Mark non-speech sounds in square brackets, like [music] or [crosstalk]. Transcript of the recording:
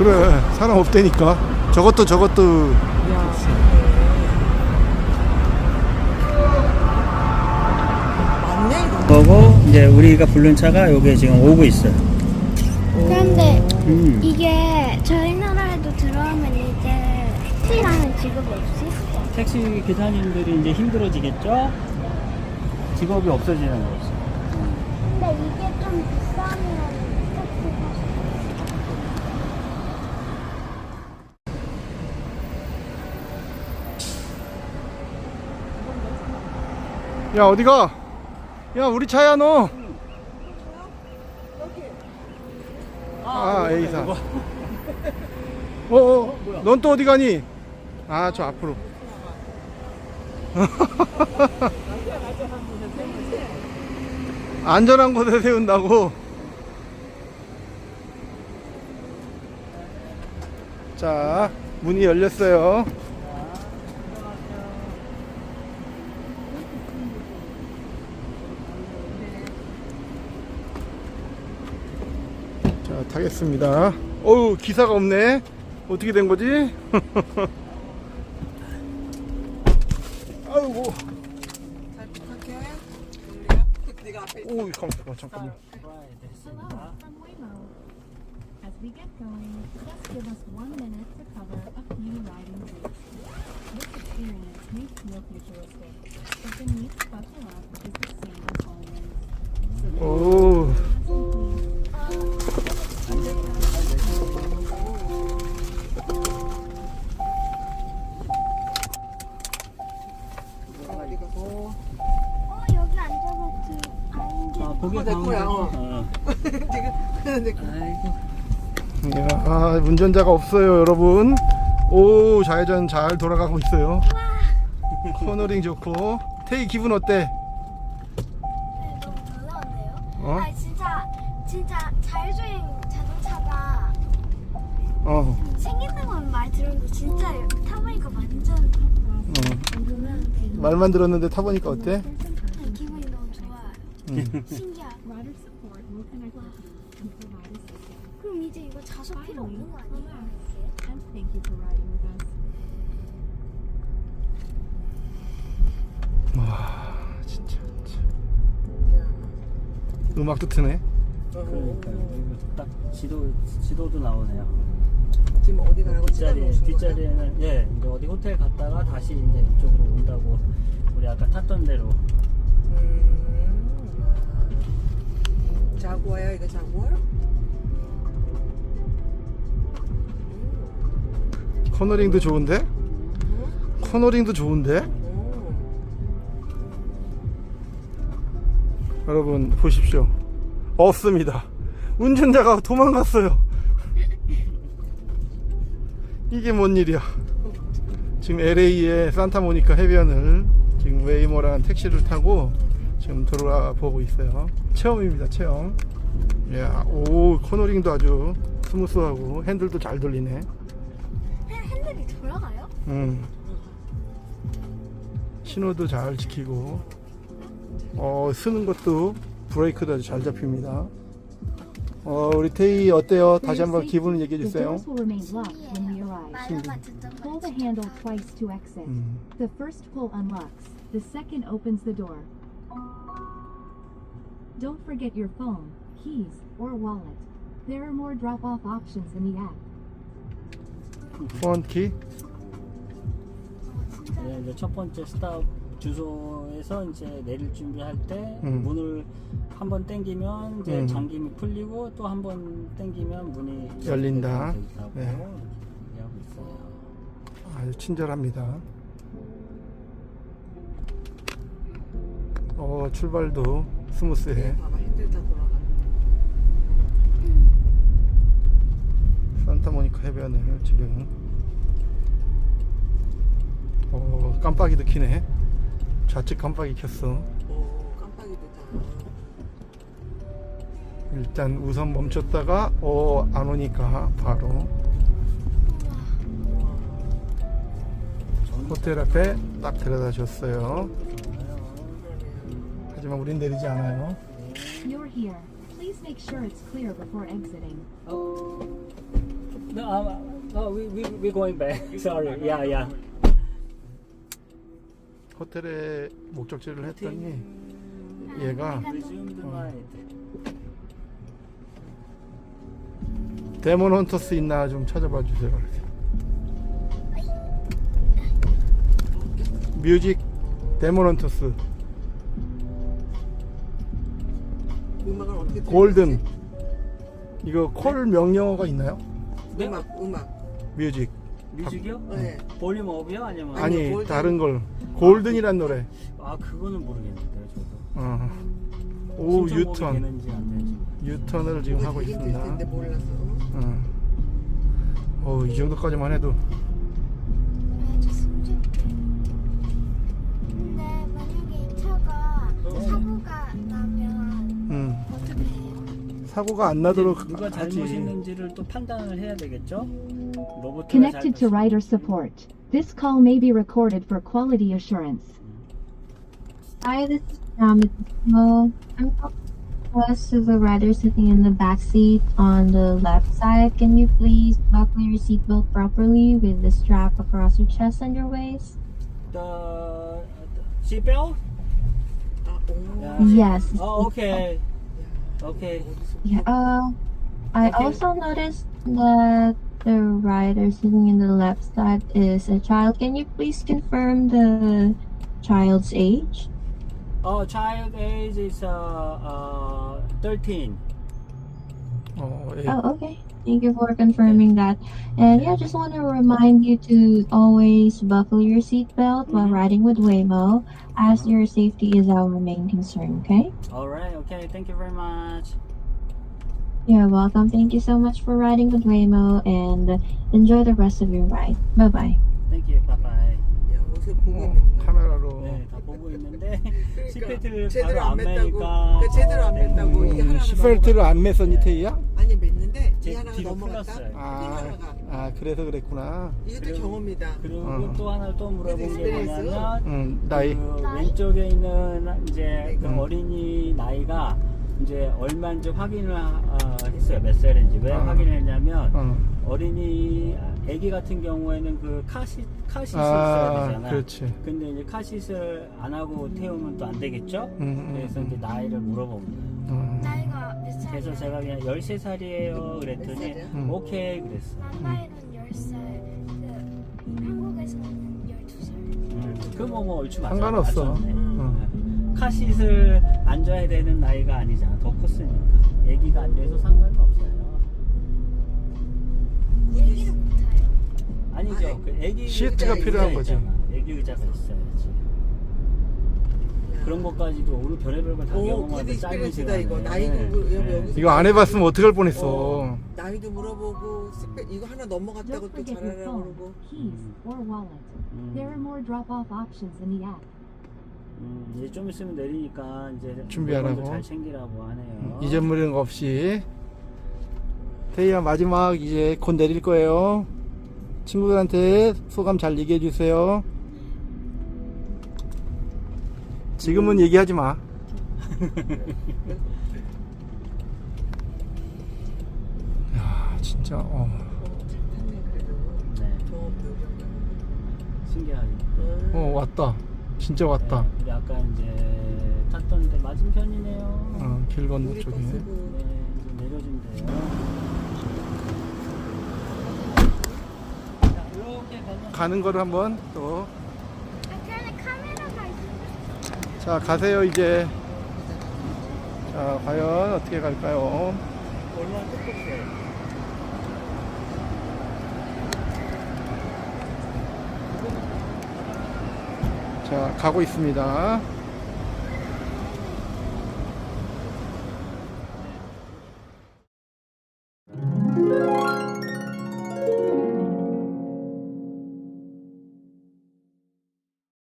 그래 사람 없다니까 저것도 저것도 맞네 이거. 거고 이제 우리가 부른 차가 여기 지금 오고 있어요. 그런데 음. 이게 저희 나라에도 들어오면 이제 택시라는 직업이 없을 거 택시 기사님들이 이제 힘들어지겠죠? 직업이 없어지는 거죠. 근데 이게 좀 비싸면 택시가 야 어디가 야 우리 차야 너 아, A사. 어, 어, 넌 또 어디 가니? 아, 저 앞으로. [laughs] 안전한 곳에 세운다고. 자, 문이 열렸어요. 자, 타겠습니다. 어우, 기사가 없네. 어떻게 된 거지? 아이고. 잘 부탁해. 네가 앞에 있어. 오, 잠깐만, 잠깐만. 됐습니다. from Waymo. As we get going, just give us one minute to cover a few riding 어디 가고. 어 여기 앉아서 그 앉아 아, 거기 어, 내 거야, 어. 어. [laughs] 지금 [laughs] 내 거. 아이고. 이야, 운전자가 없어요, 여러분. 오, 좌회전 잘 돌아가고 있어요. 코너링 좋고. 테이 기분 어때? 네, 너무 놀라운데요? 어? 아 진짜 진짜 자율주행 자동차가 어, 생긴다는 건말 들었는데 진짜 타보니까 완전 어. 놀라운데 말만 들었는데 타보니까 어때? 기분이 너무 음. provide assistance. 그럼 이제 이거 자석 필요 없는 거 아니에요? And thank you for riding with us. 와, 진짜. 진짜. 음악도 트네. 그러니까 이거 딱 지도 지도도 나오네요. 지금 어디 가라고 뒷자리 찍어놓으신 거예요? 뒷자리에는 예 이제 어디 호텔 갔다가 다시 이제 이쪽으로 온다고 우리 아까 탔던 대로 음. 자구아야 이거 자구아? 코너링도 좋은데? 코너링도 좋은데? 오. 여러분 보십시오. 없습니다. 운전자가 도망갔어요. 이게 뭔 일이야? 지금 LA의 산타모니카 해변을 지금 웨이모라는 택시를 타고 지금 돌아보고 있어요. 체험입니다, 체험. 야, 오, 코너링도 아주 스무스하고 핸들도 잘 돌리네. 핸- 핸들이 돌아가요? 음. 신호도 잘 지키고 어 쓰는 것도 브레이크도 아주 잘 잡힙니다. 어 우리 테이 어때요? 다시 한번 기분을 얘기해 주세요. locked arrive. 말만 듣던 Pull the handle twice to exit. 음. The first pull unlocks, the second opens the door. Don't forget your phone, keys, or wallet. There are more drop off options in the app. 폰 키 네, 이제 첫 번째 스탑 주소에서 이제 내릴 준비할 때 음. 문을 한번 당기면 이제 음. 잠김이 풀리고 또 한번 당기면 문이 열린다. 네. 아주 친절합니다. 어 출발도 스무스해. 돌아가. 산타모니카 해변을 지금 어 깜빡이도 키네. 좌측 깜빡이 켰어. 일단 우선 멈췄다가 어 안 오니까 바로 호텔 앞에 딱 데려다 줬어요. 하지만 우린 내리지 않아요. You're here. Please make sure it's clear before exiting. 어, No, uh, no, we we we going back. Sorry. Yeah, yeah. 호텔에 목적지를 했더니 얘가 ride. 데몬 헌터스 있나 좀 찾아봐 주세요. 뮤직 데몬 헌터스 음악을 어떻게 골든 이거 콜 명령어가 있나요? 네? 음악 음악. 뮤직 뮤직이요? 네. 볼륨 업이요? 아니면 아니, 아니 골든. 다른 걸 골든이란 노래 아 그거는 모르겠는데요, 저도. 어. 오 신청곡이 유턴 되는지 안 되는지. 유턴을 지금 하고 있습니다. 어. 어, 이 정도까지만 해도 사고가 안 나도록 누가 하지. 잘못했는지를 또 판단을 해야 되겠죠? 로봇 Connected to rider support. This call may be recorded for quality assurance. Hi, this is Ramit. Well, I'm talking to the rider sitting in the back seat on the left side. Can you please buckle your seatbelt properly with the strap across your chest and your waist? The seatbelt? 아, 오. Yeah. Yes. Oh, okay. Okay. Yeah. Uh, I Okay. also noticed that the rider sitting in the left side is a child. Can you please confirm the child's age? Oh, child age is uh, uh 13. 어, 예. Oh, okay. Thank you for confirming that. And yeah, just want to remind you to always buckle your seatbelt while Mhm. riding with Waymo, as your safety is our main concern, okay? All right. Okay. Thank you very much. You're welcome. Thank you so much for riding with Waymo and enjoy the rest of your ride. Bye bye. Thank you. Bye bye. 야, 어디서 보고 어, 있는 거야? 카메라로 네, 다 보고 있는데 [laughs] 시트벨트를 그러니까 제대로 바로 안 안 맸다고. 매니까 그러니까 제대로 안 맸다고. 이게 음, 하나가 시펠트를 안 맸었니 태희야? 아니 맸는데 이 제 하나가 뒤로 넘어갔다. 풀렸어요. 또 아, 하나가. 아 그래서 그랬구나. 이것도 그리고- 경험이다. 그리고 어. 또 하나 또 물어본 게? 뭐냐면 응, 나이. 그 왼쪽에 있는 이제 그 음. 어린이 나이가 이제 얼마인지 확인을 하- 어, 했어요 몇 살인지 왜 어. 확인을 했냐면 어. 어린이 아기 같은 경우에는 그 카시 카시스 있어야 아, 되잖아. 그렇지. 근데 이제 카시스를 안 하고 태우면 또 안 되겠죠? 음, 음, 그래서 이제 음. 나이를 물어본 거예요. 그래서 제가 그냥 13살이에요 몇 그랬더니? 음. 오케이 그랬어. 남바이는 10살, 그 한국에서는 12살. 음, 그뭐 뭐 얼추 맞아. 상관없어. 맞췄네. 어. 네. 카시스를 앉아야 되는 나이가 아니잖아. 더 컸으니까. 얘기가 안 돼서 상관은 없어요. 얘기를 못해요. 아니죠. 아니, 그 애기 시트가 의자 필요한 거지. 있잖아. 애기 의자가 있어야지. 그런 것까지도 오늘 별의별 걸다 오, 굿 경험하는데 짧은 익스피리언스다 시간에. 이거. 나이도 그- 여기 여기서 이거 안 해봤으면 어떡할 뻔했어. 어, 나이도 물어보고 스페, 이거 하나 넘어갔다고 Don't 또 forget your 잘하라고 phone, 그러고. keys, or wallet. 음, There are more drop-off options in the app. 음, 이제 좀 있으면 내리니까 이제 준비하라고. 물건도 잘 챙기라고 하네요. 잊어버리는 거 없이. 태희야 마지막 이제 곧 내릴 거예요. 친구들한테 소감 잘 얘기해 주세요. 지금은 얘기하지 마. [laughs] 야 진짜 어. 신기하죠. 음. 어 왔다. 진짜 왔다. 네, 우리 아까 이제 탔던데 맞은편이네요. 어, 길 건너. 버스고. 네, 이제 내려주면 돼요. 자, 이렇게 가는 거를 한번 또. 아, 그 안에 카메라가 있어. 자 가세요 이제. 자 과연 어떻게 갈까요? 얼마나 똑똑해. 자 가고 있습니다.